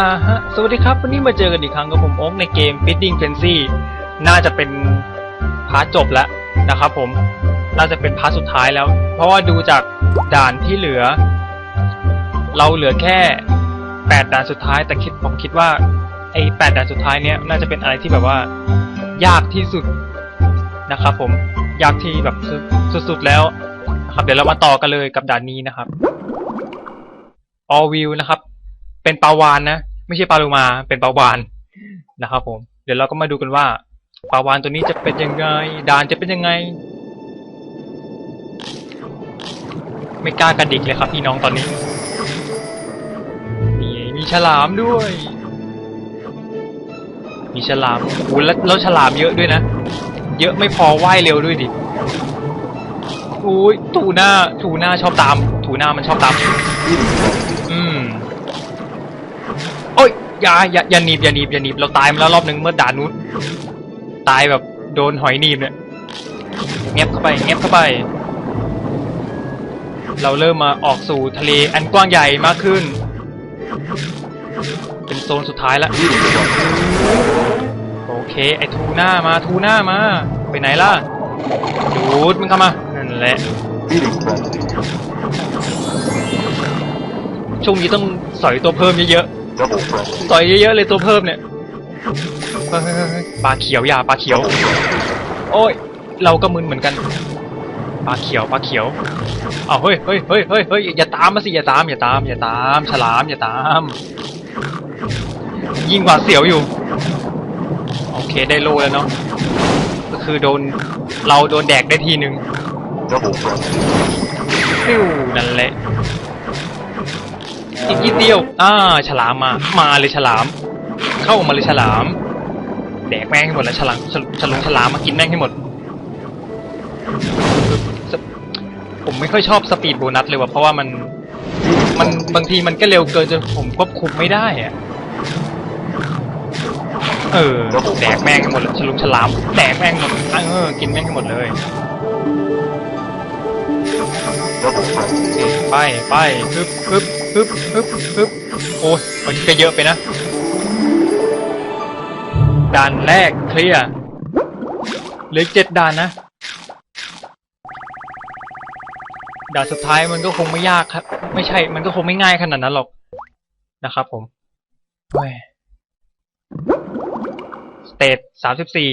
อ่าฮะ สวัสดีครับ วันนี้มาเจอกันอีกครั้งกับผมโอ๊กในเกม Feeding Frenzy น่าจะเป็นพาร์ทจบแล้วนะครับผม น่าจะเป็นพาร์ทสุดท้ายแล้ว เพราะว่าดูจากด่านที่เหลือ เราเหลือแค่แปดด่านสุดท้าย แต่คิดผมคิดว่าไอ้แปดด่านสุดท้ายเนี้ยน่าจะเป็นอะไรที่แบบว่า ยากที่สุดนะครับผม ยากที่แบบสุดๆแล้วนะครับ เดี๋ยวเรามาต่อกันเลยกับด่านนี้นะครับ All View นะครับเป็นปาวานนะ ไม่ใช่ปลาโลมาเป็นปลาวานนะครับผม เดี๋ยวเราก็มาดูกันว่าปลาวานตัวนี้จะเป็นยังไงด่านจะเป็นยังไง ไม่กล้ากระดิกเลยครับพี่น้องตอนนี้มีมีฉลามด้วย มีฉลามโอ้แล้วแล้วฉลามเยอะด้วยนะ เยอะไม่พอว่ายเร็วด้วยดิอุ้ยถูหน้าถูหน้าชอบตาม ถูหน้ามันชอบตาม อย่าอย่าอย่าหนีบอย่าหนีบอย่าหนีบเราตายมาแล้วรอบหนึ่งเมื่อด่านนู้นตายแบบโดนหอยหนีบเนี่ยเงียบเข้าไปเงียบเข้าไป เราเริ่มมาออกสู่ทะเลอันกว้างใหญ่มากขึ้น เป็นโซนสุดท้ายล้วโอเค ไอ้ทูน้ามาทูน้ามา ไปไหนล่ะดูดมันเข้ามานั่นแหละช่วงนี้ต้องสอยตัวเพิ่มเยอะๆ สอยเยอะๆเลยตัวเพิ่มเนี่ยเฮ้ยเฮ้ยเฮ้ยเฮ้ยปลาเขียวอย่าปลาเขียว โอ้ย เราก็มึนเหมือนกันปลาเขียวปลาเขียวเอาเฮ้ยเฮ้ยเฮ้ยเฮ้ยเฮ้ยอย่าตามมาสิอย่าตามอย่าตาม อย่าตาม ฉลามอย่าตาม ยิ่งกว่าเสียวอยู่ โอเคได้โลแล้วเนาะก็คือโดนเราโดนแดกได้ทีหนึ่ง Double frenzy. ฟิวนั่นแหละ อีกนิดเดียว อ่า ฉลามมา มาเลยฉลาม เข้ามาเลยฉลาม แดกแม่งให้หมดแล้วฉลามฉลฉลงฉลามมากินแม่งให้หมด ผมไม่ค่อยชอบสปีดโบนัสเลยว่ะ เพราะว่ามัน มันบางทีมันก็เร็วเกินจนผมควบคุมไม่ได้อะเออ แดกแม่งให้หมดเลยฉลุงฉลาม แดกแม่งหมด เออ กินแม่งให้หมดเลยไปไปฮึบฮึบ ฮึบฮึบฮึบโอ้ยมันก็เยอะไปนะด่านแรกเคลียร์เหลือเจ็ดด่านนะด่านสุดท้ายมันก็คงไม่ยากครับ ไม่ใช่ มันก็คงไม่ง่ายขนาดนั้นหรอกนะครับ ผมเฮ้ยสเตทสามสิบสี่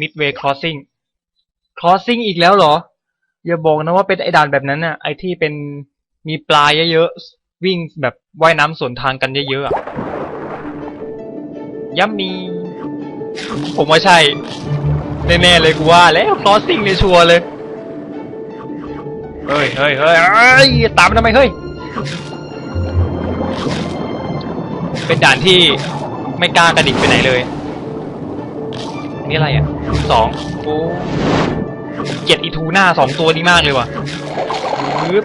มิดเวย์ครอสซิ่งครอสซิ่งอีกแล้วเหรอ อย่าบอกนะว่าเป็นไอ้ด่านแบบนั้นน่ะ ไอ้ที่เป็นมีปลาเยอะๆ วิ่งแบบว่ายน้ำสวนทางกันเยอะๆอะยัมมี ผมว่าใช่ แน่ๆเลยกูว่า แล้วคลอสซิ่งเนี่ยชัวร์เลย เฮ้ยเฮ้ยเฮ้ยตามมาทำไมเฮ้ย เป็นด่านที่ไม่กล้ากระดิกไปไหนเลย อันนี้อะไรอะสองโอ้เกลียดอีทูหน้าสองตัวนี้มากเลยว่ะปึ๊บ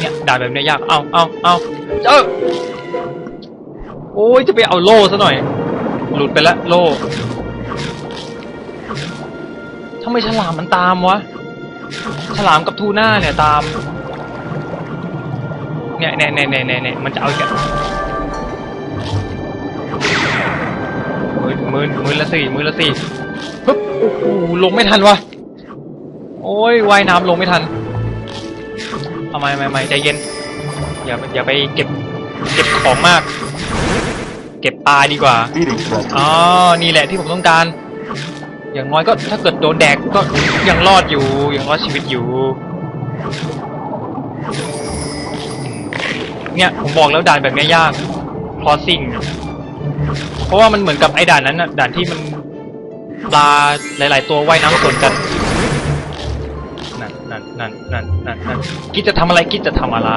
เนี่ยด่านแบบเนี้ยยาก เอาเอาเอาเออโอ้ยจะไปเอาโล่ซะหน่อย หลุดไปละโล่ทำไมฉลามมันตามวะ ฉลามกับทูน่าเนี่ยตาม เนี่ยเนี่ยเนี่ยเนี่ยเนี่ยมันจะเอาอีกอะมือมือมือละสี่มือละสี่ปึ๊บโอ้โหลงไม่ทันวะ โอ้ยว่ายน้ำลงไม่ทัน เอาไม่ไม่ไม่ใจเย็น อย่าอย่าไปเก็บเก็บของมาก เก็บปลาดีกว่า อ๋อ นี่แหละที่ผมต้องการ อย่างน้อยก็ถ้าเกิดโดนแดกก็ยังรอดอยู่ ยังรอดชีวิตอยู่ เนี่ยผมบอกแล้วด่านแบบนี้ยยาก crossing เนี่ยเพราะว่ามันเหมือนกับไอ้ด่านนั้นนะด่านที่มันปลาหลาย ๆ ตัวว่ายน้ำสวนกัน นนั่นนั่นนั่นนั่นนั่นกิดจะทำอะไรกิดจะทำอะไร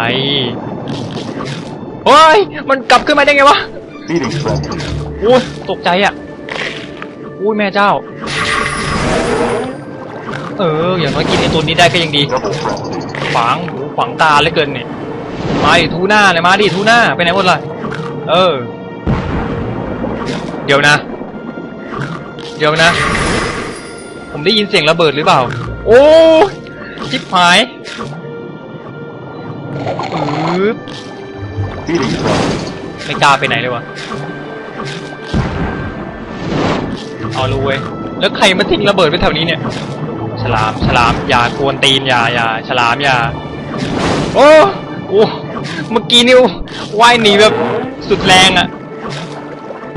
เฮ้ยมันกลับขึ้นมาได้ไงวะ Feeding frenzy. โอ้ยตกใจอะ อุ้ยแม่เจ้า เออ อย่างน้อยกินไอตัวนี้ได้ก็ยังดี Double frenzy. ขวางหูขวางตาเหลือเกินเนี่ยมาดิทูหน้าเลยมาดิทูหน้าไปไหนหมดล่ะเออ เดี๋ยวนะ เดี๋ยวนะ ผมได้ยินเสียงระเบิดหรือเปล่า โอ้ย ชิบหายปึ๊บ Feeding frenzy. ไม่กล้าไปไหนเลยวะเอาเลยเว้ยแล้วใครมาทิ้งระเบิดไว้แถวนี้เนี่ย ฉลาม ฉลาม อย่ากวนตีน อย่าอย่าฉลาม อย่า โอ้โอ้เมื่อกี้นิวว่ายหนีแบบสุดแรงอะ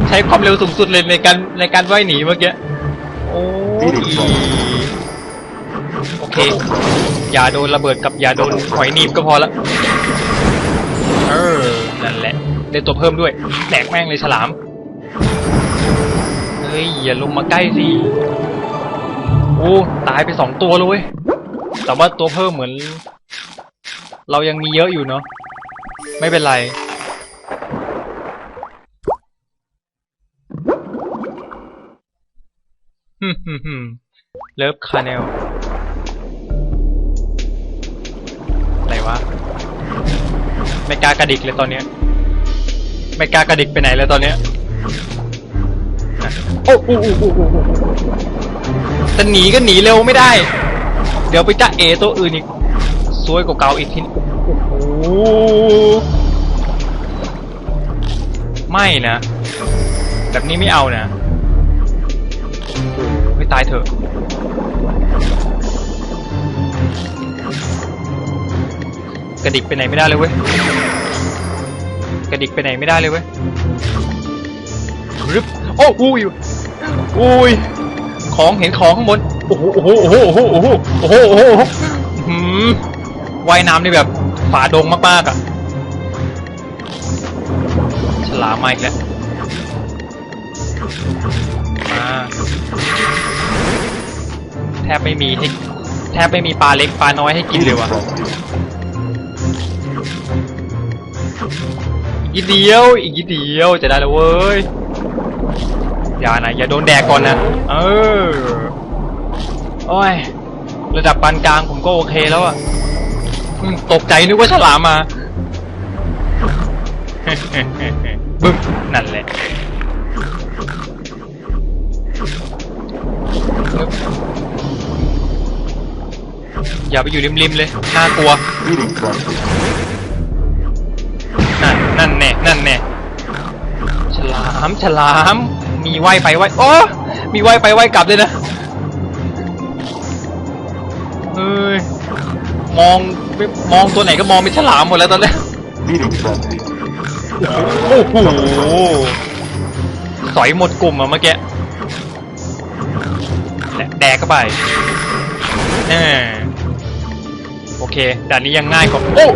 ใช้ความเร็วสูงสุดเลยในการในการว่ายหนีเมื่อกี้ โอ้ยโอ เค อย่าโดนระเบิดกับอย่าโดนหอยหนีบก็พอละเออ นั่นแหละ ได้ตัวเพิ่มด้วยแดกแม่งเลยฉลาม เฮ้ย อย่าลงมาใกล้สิ โอ้ ตายไปสองตัวเลยเว้ยแต่ว่าตัวเพิ่มเหมือน เรายังมีเยอะอยู่เนาะ ไม่เป็นไรฮึมฮึมฮึมเลิฟคาเนล วะไม่กล้ากระดิกเลยตอนเนี้ย ไม่กล้ากระดิกไปไหนเลยตอนเนี้ยโอ้โอ้โอ้โอ้โอ้โอ้จะหนีก็หนีเร็วไม่ได้ เดี๋ยวไปจ้าเอตัวอื่นอีกซวยกว่าเก่าอีกทีโอ้โหไม่นะ แบบนี้ไม่เอานะไม่ตายเถอะ ระดิกไปไหนไม่ได้เลยเว้ย กระดิกไปไหนไม่ได้เลยเว้ยรึบโอ้อุ้ยอุ้ย ของเห็นของข้างบน โอ้โห โอ้โห โอ้โห โอ้โห โอ้โห โอ้โห โอ้โหหืมว่ายน้ำนี่แบบฝาดงมากๆอะ ฉลามมาอีกแล้ว มา แทบไม่มีให้แทบไม่มีปลาเล็กปลาน้อยให้กินเลยว่ะ อีกเดียว อีกเดียวจะได้แล้วเว้ย อย่านะ อย่าโดนแดกก่อนนะ เออ โอ้ย ระดับปานกลางผมก็โอเคแล้วอะตกใจนึกว่าฉลามมา บึ้ม นั่นแหละอย่าไปอยู่ริมๆเลย น่ากลัว นั่นนั่นแน่นั่นแน่ฉลามฉลาม มีว่ายไปว่ายโอ้มีว่ายไปว่ายกลับเลยนะเฮ้ยมองไม่มองตัวไหนก็มองเป็นฉลามหมดแล้วตอนนี้ Eating frenzy. โอ้โหสอยหมดกลุ่มอะเมื่อกี้แดแดกเข้าไปเออโอเคด่านนี้ยังง่ายกว่าโอ้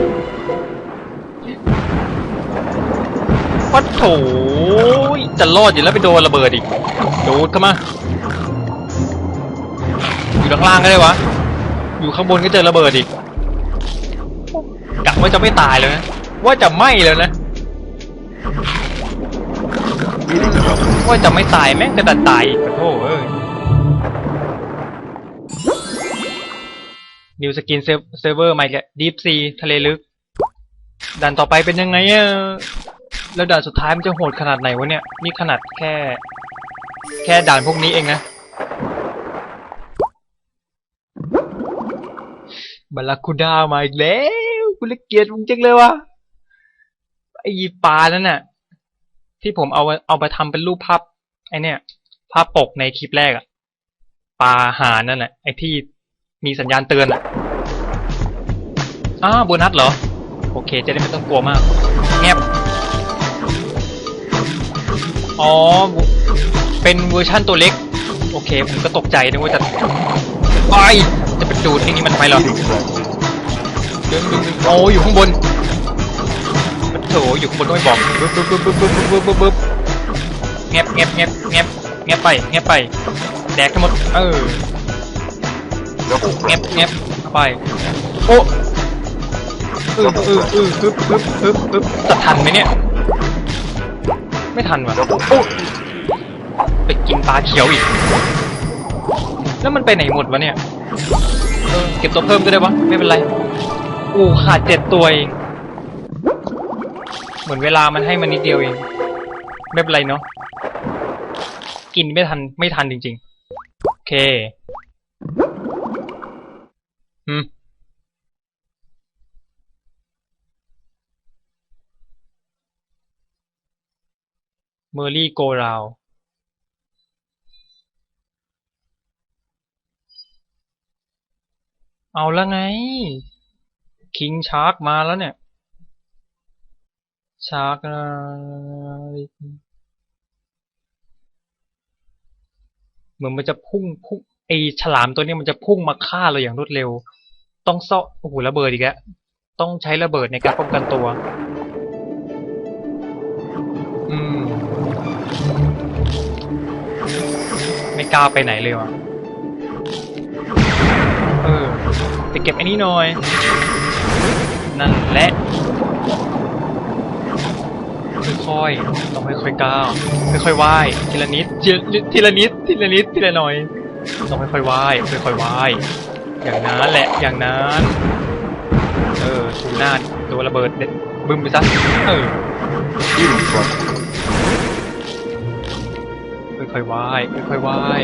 ถจะรอดอยู่แล้วไปโดนระเบิดอีกโดดเข้ามา อยู่ข้างล่างก็ได้วะ อยู่ข้างบนก็เจอระเบิดอีกกะว่าจะไม่ตายเลยนะ ว่าจะไหม้แล้วนะ ว่าจะไม่ตายแม่งก็ดันตายอีกขอโทษเอ้ยนิวสกินเซิร์ฟเวอร์ใหม่แกดีฟซีทะเลลึกด่านต่อไปเป็นยังไงอะ แล้วด่านสุดท้ายมันจะโหดขนาดไหนวะเนี่ย นี่ขนาดแค่ แค่ด่านพวกนี้เองนะบาลาคูดามาอีกแล้วกูเลเกียดมึงจังเลยวะไอ้ยีปลานั่นน่ะ ที่ผมเอาเอาไปทำเป็นรูปภาพไอเนี่ยภาพปกในคลิปแรกอะปลาหานั่นแหละไอที่มีสัญญาณเตือนอะอ้าโบนัสเหรอ โอเค จะได้ไม่ต้องกลัวมาก แงบ อ๋อ เป็นเวอร์ชั่นตัวเล็ก โอเค ผมก็ตกใจนึกว่าจะไปจะเป็นดูดไอ้นี่มันไมเหรอดึงดึงดึงโอ้อยู่ข้างบนมันโถอยู่ข้างบนก็ไม่บอกบึ๊บบึ๊บบึ๊บบึ๊บบึ๊บบึ๊บบึ๊บบึ๊บแงบแงบแงบแงบแงบไปแงบไป แดกทั้งหมด เออ Double แงบ frenzy. แงบไป โอ้เออเออเออฮึบฮึบฮึบฮึบจะทันไหมเนี่ย ไม่ทันว่ะไปกินปลาเขียวอีก แล้วมันไปไหนหมดวะเนี่ยเออเก็บตัวเพิ่มก็ได้วะไม่เป็นไรอู้ขาดเจ็ดตัวเองเหมือนเวลามันให้มันนิดเดียวเองไม่เป็นไรเนาะกินไม่ทันไม่ทันจริง ๆ โอเคอืม เมอรี่โกราวเอาแล้วไง คิงชาร์กมาแล้วเนี่ย ชาร์กเหมือนมันจะพุ่งพุ่งไอฉลามตัวนี้มันจะพุ่งมาฆ่าเราอย่างรวดเร็ว ต้องเซาะโอ้โหระเบิดอีกแล้ว ต้องใช้ระเบิดในการป้องกันตัว กล้าไปไหนเลยวะเออไปเก็บไอ้นี่หน่อย นั่นแหละค่อยๆต้องค่อยๆก้าวค่อยๆว่ายทีละนิดทีละนิดทีละนิดทีละนิดทีละหน่อยต้องค่อยๆว่ายค่อยๆว่ายอย่างนั้นแหละอย่างนั้นเออถูหน้าตัวระเบิดเด็ดบึ้มไปซะเออ ค่อยๆว่ายค่อยๆว่าย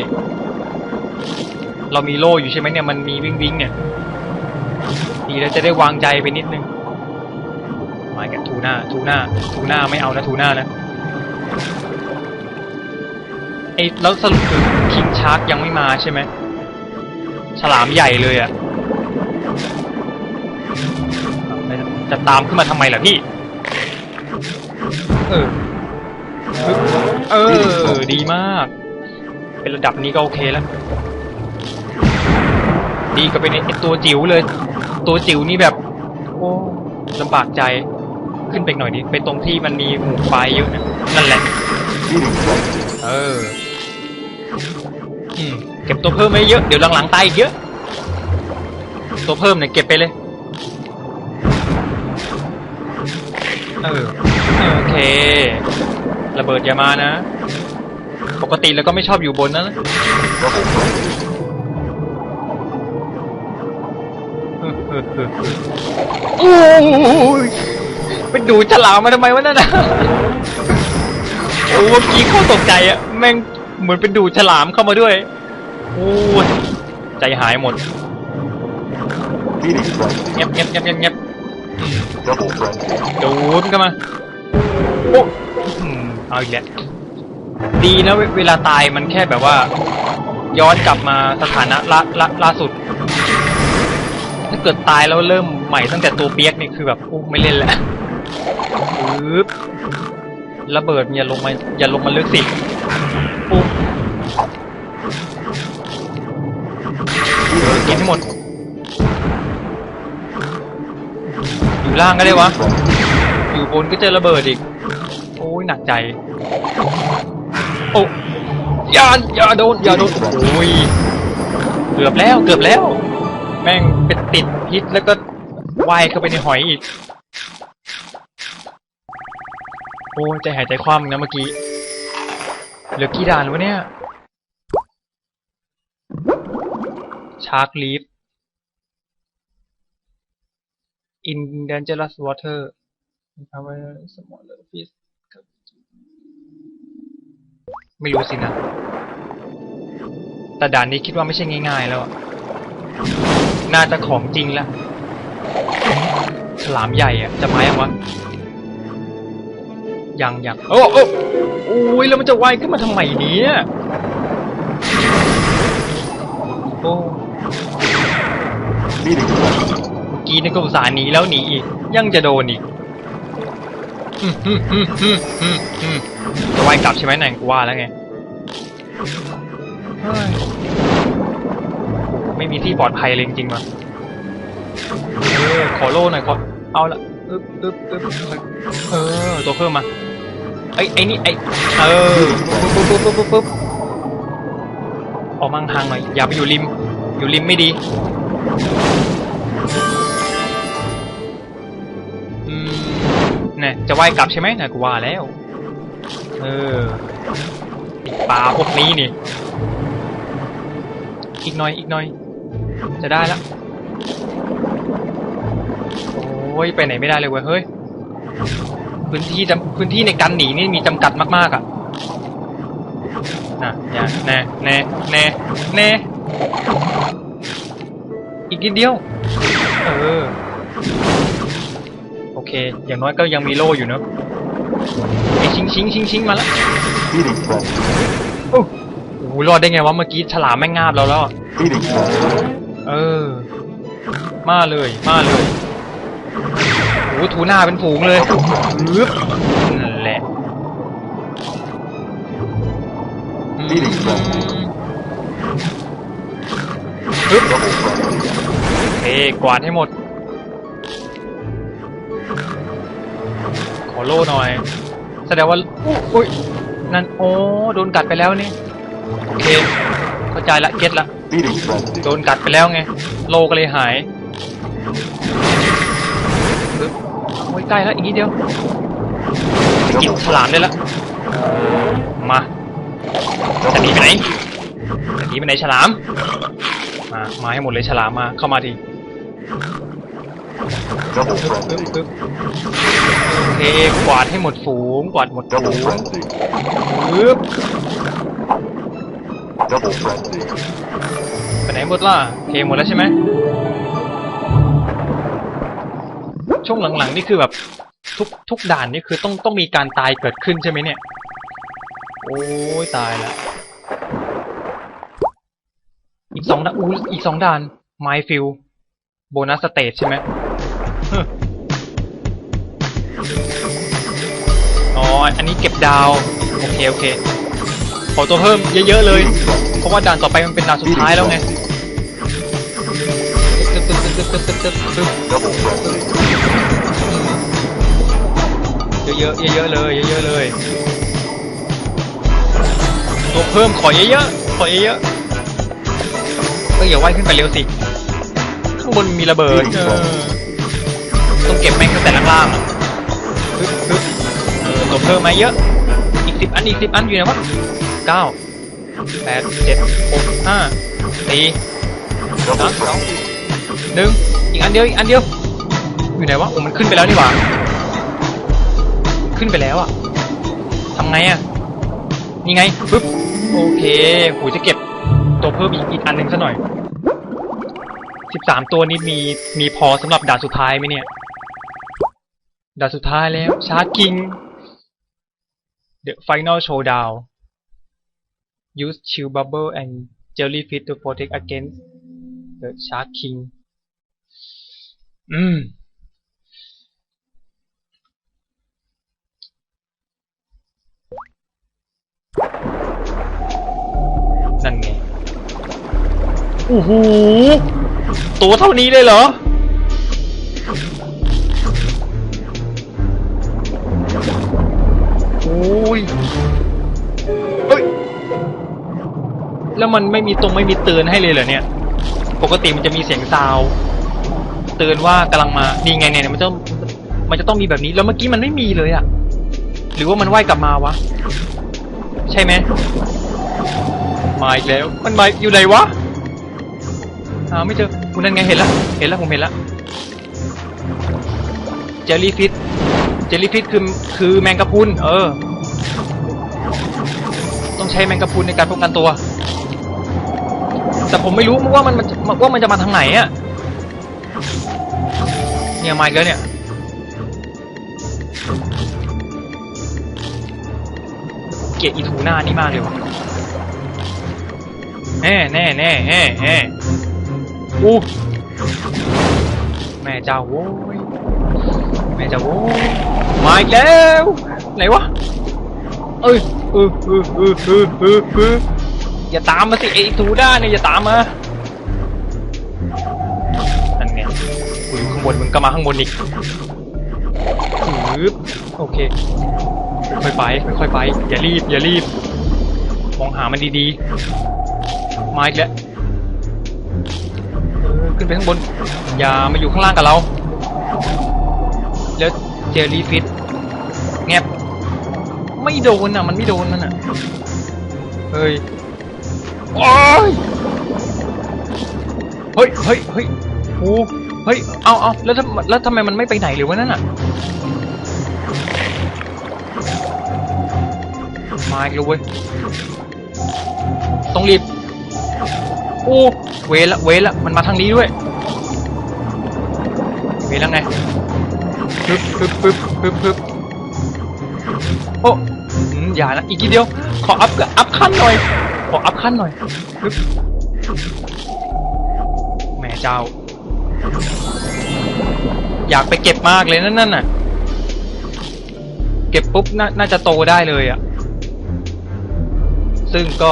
เรามีโล่อยู่ใช่ไหมเนี่ยมันมีวิ่งวิ่งเนี่ยดีแล้วจะได้วางใจไปนิดนึงมากันทูหน้าทูหน้าทูหน้าไม่เอานะทูหน้านะไอ้แล้วสรุปคือคิงชาร์กยังไม่มาใช่ไหมฉลามใหญ่เลยอะ่ะจะตามขึ้นมาทำไมล่ะพี่ เออ เออ ดีมาก เป็นระดับนี้ก็โอเคแล้ว ดีก็เป็นไอตัวจิ๋วเลย ตัวจิ๋วนี่แบบ โอ้ลำบากใจ ขึ้นไปหน่อยดิไปตรงที่มันมีหมูควายเยอะนะนั่นแหละ เออเก็บตัวเพิ่มไว้เยอะ เดี๋ยวหลังๆตายอีกเยอะ ตัวเพิ่มเนี่ยเก็บไปเลย เออ โอเค ระเบิดอย่ามานะ ปกติแล้วก็ไม่ชอบอยู่บนนะโอ้ยไปดูฉลามมาทำไมวะนั่นนะโอ้เมื่อกี้เขาตกใจอะแม่งเหมือนเป็นดูฉลามเข้ามาด้วยโอ้ยใจหายหมด Eating frenzy. เงียบเงียบเงียบเงียบเงียบ Double front. ดูมันกันมาโอ้อืม เอาอีกแล้วดีนะเวเวลาตายมันแค่แบบว่า ย้อนกลับมาสถานะล่าล่าล่าสุด ถ้าเกิดตายแล้วเริ่มใหม่ตั้งแต่ตัวเปียกนี่คือแบบโอ้ไม่เล่นแล้วปึ๊บระเบิดอย่าลงมาอย่าลงมาลึกสิโอ้เออกินให้หมด อยู่ล่างก็ได้วะ อยู่บนก็เจอระเบิดอีก ยหนักใจ โอ้อย่าอย่าโดนอย่าโดนโอ้ยเกือบแล้วเกือบแล้ว แม่งเป็นติดพิษแล้วก็ว่ายเข้าไปในหอยอีก โอ้ยใจหายใจคว่ำนะเมื่อกี้เหลือกี่ด่านแล้วะเนี่ยชาร์กลีฟ in dangerous water นะครับว่า smaller fish ครับไม่ รู้สินะ แต่ด่านนี้คิดว่าไม่ใช่ง่าย ๆ แล้วอะน่าจะของจริงแล้วฉลามใหญ่อะจะมายังวะยังยังโอ้โอ้โอ้ยแล้วมันจะว่ายขึ้นมาทำไมเนี่ยโอ้ Eating frenzy. เมื่อกี้นี่ก็อุตส่าห์หนีแล้วหนีอีก ยังจะโดนอีก จะว่ายกลับใช่ไหมนายกูว่าแล้วไง ไม่มีที่ปลอดภัยเลยจริงๆว่ะเออขอโล่หน่อยขอเอาละอึ๊บอึ๊บอึ๊บเออ ตัวเพิ่มมา ไอ้ไอ้นี่ไอ้เออปุ๊บปุ๊บปุ๊บปุ๊บปุ๊บออกมั่งทางหน่อย อย่าไปอยู่ริม อยู่ริมไม่ดี นี่ยจะว่ายกลับใช่ไหมนะกูว่าแล้ว เออปลาพวกนี้นี่ อีกหน่อยอีกหน่อย จะได้แล้ว โอ้ยไปไหนไม่ได้เลยเว้ยเฮ้ย พื้นที่จำพื้นที่ในการหนีนี่มีจำกัดมากๆอะน่ะอย่าแน่แน่แน่แน่อีกนิดเดียว เออ เค อย่างน้อยก็ยังมีโล่อยู่เนอะไอชิงชิงชิงชิงมาแล้ว Feeding frenzy. โอ้โหรอดได้ไงวะเมื่อกี้ฉลามแม่งงาบเราแล้วอะ Feeding frenzy. เออ มาเลย มาเลยโอ้โหทูหน้าเป็นฝูงเลยอึ๊บนั่นแหละ Feeding frenzy. อึ๊บ Double frenzy. เอ้กวาดให้หมด อโล่หน่อย แสดงว่าอุ้ยนั่นโอ้โดนกัดไปแล้วนี่โอเคเข้าใจละเก็ตละโดนกัดไปแล้วไงโลก็เลยหายโอ้ยใกล้แล้วอีกนิดเดียวกินฉลามได้ล้วมาจะหนีไปไหนจะหนีไปไหนฉลามมามาให้หมดเลยฉลามมาเข้ามาที Double ปึ๊บ frenzy. ปึ๊บโอเคกวาดให้หมดฝูง กวาดหมดฝู Double ง frenzy. ปึ๊บ Double frenzy. ไปไหนหมดล่ะโอเคหมดแล้วใช่ไหมช่วงหลังๆนี่คือแบบทุกทุกด่านนี่คือต้องต้องมีการตายเกิดขึ้นใช่ไหมเนี่ย โอ้ยตายละอีกสองด่านอู้อีกสองด่านไมฟิลโบนัสสเตจใช่ไหม อ๋อ อันนี้เก็บดาว โอเค โอเค ขอตัวเพิ่มเยอะๆเลย เพราะว่าด่านต่อไปมันเป็นด่านสุดท้ายแล้วไงเยอะๆเยอะๆเลย เยอะๆเลย ตัวเพิ่มขอเยอะๆ ขอเยอะๆเอ้ยอย่าว่ายขึ้นไปเร็วสิข้างบนมีระเบิดต้องเก็บแม่งตั้งแต่ล่างๆอะ ปึ๊บปึ๊บเออตัวเพิ่มมาเยอะ อีกสิบอันอีกสิบอันอยู่ไหนวะเก้าแปดเจ็ดหกห้าสี่ Double สองหนึ่งอีกอันเดียวอีกอันเดียว อยู่ไหนวะโอ้มันขึ้นไปแล้วนี่หว่า ขึ้นไปแล้วอะทำไงอะนี่ไงปึ๊บโอเคหูจะเก็บตัวเพิ่มอีกอีกอันหนึ่งซะหน่อยสิบสามตัวนี้มีมีพอสำหรับด่านสุดท้ายไหมเนี่ยด่านสุดท้ายแล้วชาร์กิง The final showdown use chill bubble and jellyfish to protect against the shark king อืม นั่นไงโอ้โห ตัวเท่านี้เลยเหรอ อ้ยเฮ้ย แล้วมันไม่มีตรงไม่มีเตือนให้เลยเหรอเนี่ย ปกติมันจะมีเสียงซาวเตือนว่ากำลังมานี่ไงเนี่ยมันจะมันจะต้องมีแบบนี้ แล้วเมื่อกี้มันไม่มีเลยอะหรือว่ามันว่ายกลับมาวะ ใช่ไหมมาอีกแล้ว มันมาอยู่ไหนวะหาไม่เจอคุณนั่นไงเห็นแล้วเห็นแล้วผมเห็นแล้วเจลลี่ฟิตเจลลี่ฟิตคือคือแมงกะพรุนเออ ใช้แมงกะพรุนในการป้องกันตัว แต่ผมไม่รู้ว่ามันมันว่ามันจะมาทางไหนอะเนี่ยมาอีกแล้วเนี่ยเกลียดอีทูหน้านี่มากเลยว่ะแน่แน่แน่แน่แน่อู้แม่เจ้าโว้ยแม่เจ้าโว้ยมาอีกแล้ว ไหนวะ เอ้ยเออเออเออเออเออเอออย่าตามมาสิไอ้ทูด้าเนี่ยอย่าตามมานั่นไงกูอยู่ข้างบนมึงก็มาข้างบนอีกปึ๊บโอเคค่อยๆไปค่อยๆไป อย่ารีบ อย่ารีบ มองหามันดีๆ มาอีกแล้วขึ้นไปข้างบน อย่ามาอยู่ข้างล่างกับเรา แล้วเจอรีฟิต ไม่โดนอะ มันไม่โดนมันอะ เฮ้ย โอ้ย เฮ้ยเฮ้ยเฮ้ยโอ้เฮ้ย เอาเอาแล้วทำแล้วทำไมมันไม่ไปไหนเลยวะนั่นอะ มาอีกแล้วเว้ย ต้องรีบ โอ้ เวละ เวละ มันมาทางนี้ด้วย เวแล้วไงปึ๊บปึ๊บปึ๊บปึ๊บปึ๊บโอ้ อย่านะ อีกทีเดียว ขออัพอัพขั้นหน่อย ขออัพขั้นหน่อย แม่เจ้า อยากไปเก็บมากเลยนั่นนั่นน่ะ เก็บปุ๊บนน่าจะโตได้เลยอะ่ะ ซึ่งก็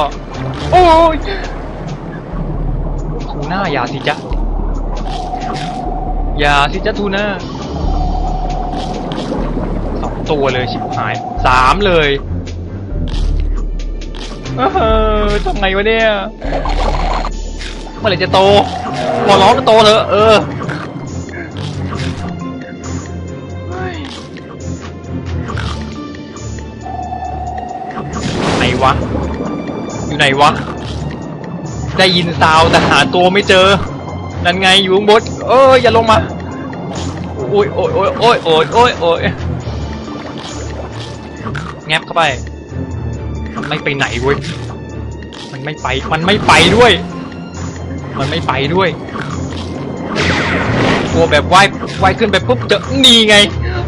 โอ้ยทูน่าอย่าสิจ๊ะอย่าสิจ๊ะทูน่าสองตัวเลยชิบหายสามเลย เออทำไงวะเนี่ยเมื่อไหร่จะโตขอร้องมันโตเถอะเออไหนวะ อยู่ไหนวะ ได้ยินซาวแต่หาตัวไม่เจอ นั่นไงอยู่ข้างบนเอ้ยอย่าลงมาโอ้ยโอ้ยโอ้ยโอ้ยโอ้ยโอ้ยโอ้ยแงบเข้าไป มันไม่ไปไหนเว้ย มันไม่ไป มันไม่ไปด้วย มันไม่ไปด้วย กลัวแบบว่ายว่ายขึ้นไปปุ๊บเจอนี่ไง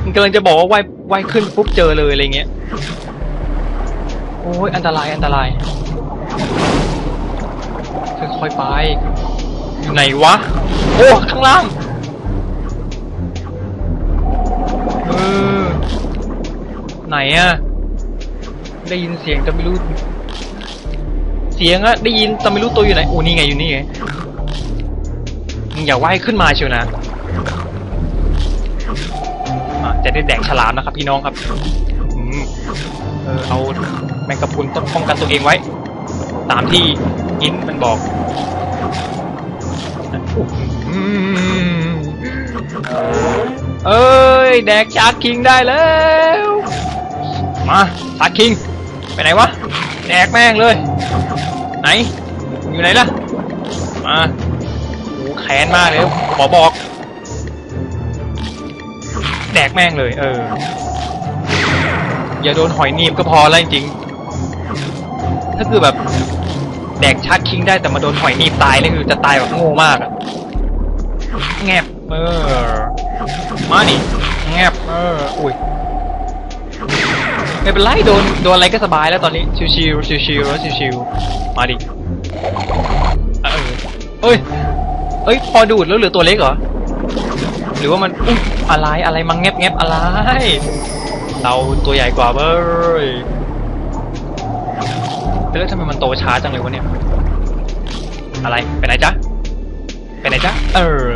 มันกำลังจะบอกว่าว่ายว่ายขึ้นปุ๊บเจอเลยอะไรเงี้ย โอ้ยอันตรายอันตรายค่อยๆไป อยู่ไหนวะ โอ้ข้างล่างเออไหนอะ ได้ยินเสียงแต่ไม่รู้ เสียงอะได้ยินแต่ไม่รู้ตัวอยู่ไหนโอ้นี่ไงอยู่นี่ไงมึงอย่าว่ายขึ้นมาเชียวนะจะได้แดกฉลามนะครับพี่น้องครับเออเอาแมงกะพรุนต้องป้องกันตัวเองไว้ ตามที่อินมันบอกเอ้ย แดกชาร์คคิงได้แล้ว มาชาร์คคิง ไปไหนวะแดกแม่งเลย ไหน อยู่ไหนล่ะ มาโอ้แค้นมากเลยขอบอก แดกแม่งเลย เออ อย่าโดนหอยหนีบก็พอแล้วจริงถ้าคือแบบแดกชาร์คิงได้แต่มาโดนหอยหนีบตายนี่คือจะตายแบบโง่มากอะแงบเออมาดิแงบเอออุ้ย ไม่เป็นไรโดนโดนอะไรก็สบายแล้วตอนนี้ชิวชิวชิวชิวๆชิวๆมาดิเออเอ้ยเอ้ยพอดูดแล้วเหลือตัวเล็กเหรอหรือว่ามันอุ๊ยอะไรอะไรมังแงบแงบอะไร เราตัวใหญ่กว่าเบ้ยแล้วทำไมมันโตช้าจังเลยวะเนี่ย อะไรไปไหนจ๊ะไปไหนจ๊ะเออ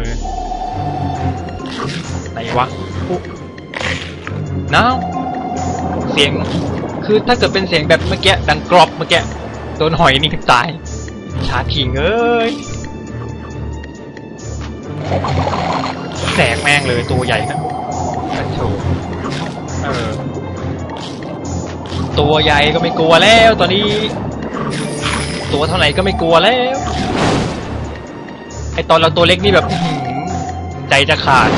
ไหนวะน้าว เสียง คือถ้าเกิดเป็นเสียงแบบเมื่อกี้ดังกรอบเมื่อกี้โดนหอยนี่ตายชาทิงเอ้ยแสกแม่งเลยตัวใหญ่ครับโถเออตัวใหญ่ก็ไม่กลัวแล้วตอนนี้ ตัวเท่าไหร่ก็ไม่กลัวแล้วไอตอนเราตัวเล็กนี่แบบใจจะขาด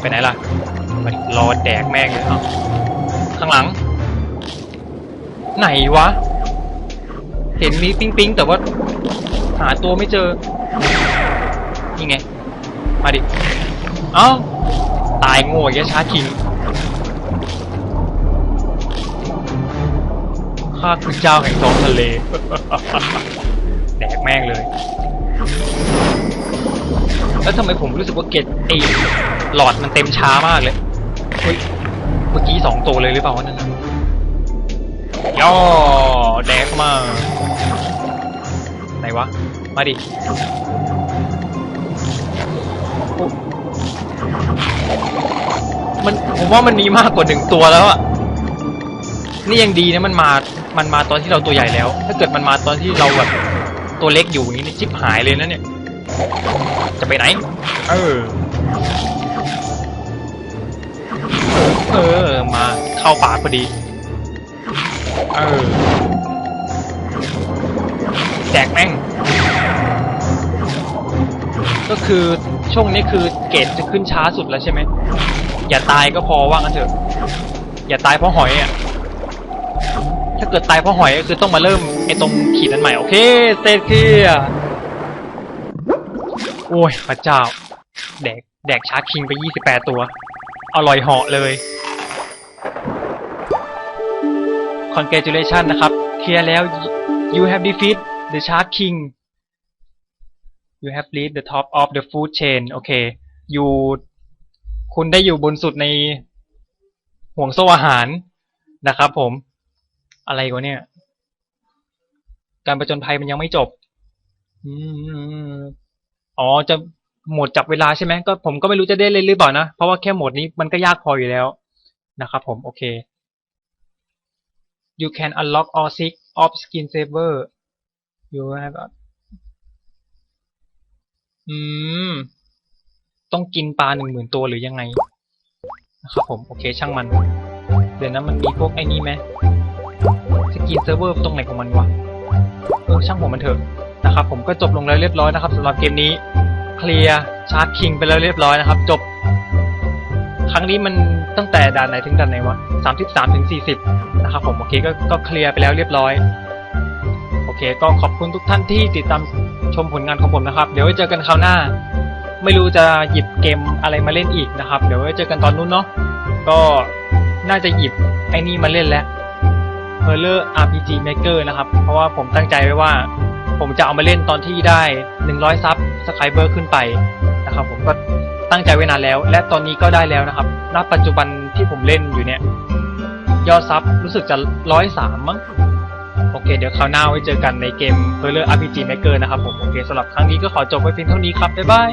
ไปไหนล่ะมาดิรอแดกแม่งเลยเอ้า ข้างหลัง ไหนวะ เห็นมีปิ๊งปิ๊งๆแต่ว่า หาตัวไม่เจอ นี่ไง มาดิ เอ้า ตายโง่อยางชาจคิงข้าคือเจ้าแห่งท้องทะเล แดกแม่งเลย แล้วทำไมผมรู้สึกว่าเกตไอหลอดมันเต็มช้ามากเลยเฮ้ย มื่อกี้สองตัวเลยหรือเปล่าวะนั่นย่อแดกมา ไหนวะ มาดิมันผมว่ามันมีมากกว่าหนึ่งตัวแล้วอะนี่ยังดีนะมันมา มันมาตอนที่เราตัวใหญ่แล้ว ถ้าเกิดมันมาตอนที่เราแบบตัวเล็กอยู่อย่างนี้นี่ชิบหายเลยนะเนี่ย จะไปไหน เออ เออ มาเข้าปากพอดี เออ แจกแม่ง ก็คือช่วงนี้คือเกรดจะขึ้นช้าสุดแล้วใช่ไหม อย่าตายก็พอว่างั้นเถอะ อย่าตายเพราะหอยอะ ถ้าเกิดตายเพราะหอยก็คือต้องมาเริ่มไอ้ตรงขีดนั้นใหม่ โอเคสเตทเคลียร์โอ้ยพระเจ้า แดกแดกชาร์จคิงไป 28 ตัว อร่อยเหาะเลย congratulation นะครับ เคลียร์แล้ว you have defeat the shark king you have reached the top of the food chain โอเคอยู่คุณได้อยู่บนสุดในห่วงโซ่อาหารนะครับผม อะไรวะเนี่ย การประจนภัยมันยังไม่จบ อ๋อ จะ โหมดจับเวลาใช่ไหมก็ผมก็ไม่รู้จะได้เล่นหรือเปล่านะ เพราะว่าแค่โหมดนี้มันก็ยากพออยู่แล้วนะครับผมโอเค you can unlock all six of skin saver you have อืม ต้องกินปลาหนึ่งหมื่นตัวหรือยังไง นะครับผม โอเค ช่างมัน เดี๋ยวนะมันมีพวกไอ้นี่ไหมสกินเซิร์ฟเวอร์ตรงไหนของมันวะ เออ ช่างผมมันเถอะนะครับผมก็จบลงแล้วเรียบร้อยนะครับสำหรับเกมนี้ เคลียร์ชาร์จคิงไปแล้วเรียบร้อยนะครับ จบ ครั้งนี้มันตั้งแต่ด่านไหนถึงด่านไหนวะสามสิบสามถึงสี่สิบนะครับผมโอเคก็ก็เคลียร์ไปแล้วเรียบร้อย โอเค ก็ขอบคุณทุกท่านที่ติดตามชมผลงานของผมนะครับ เดี๋ยวไว้เจอกันคราวหน้า ไม่รู้จะหยิบเกมอะไรมาเล่นอีกนะครับ เดี๋ยวไว้เจอกันตอนนู้นเนาะก็น่าจะหยิบไอ้นี่มาเล่นแล้ว h e r l e r RPG Maker นะครับ เพราะว่าผมตั้งใจไว้ว่า ผมจะเอามาเล่นตอนที่ได้ 100 ซับ สไครเบอร์ขึ้นไปนะครับ ผมก็ตั้งใจไว้นานแล้ว และตอนนี้ก็ได้แล้วนะครับณปัจจุบันที่ผมเล่นอยู่เนี่ย ยอดซับรู้สึกจะร้อยสามมั้งโอเค เดี๋ยวคราวหน้าไว้เจอกันในเกม h e r l e r RPG Maker นะครับผม โอเคสำหรับครั้งนี้ก็ขอจบไว้เพียงเท่านี้ครับ บ๊ายบาย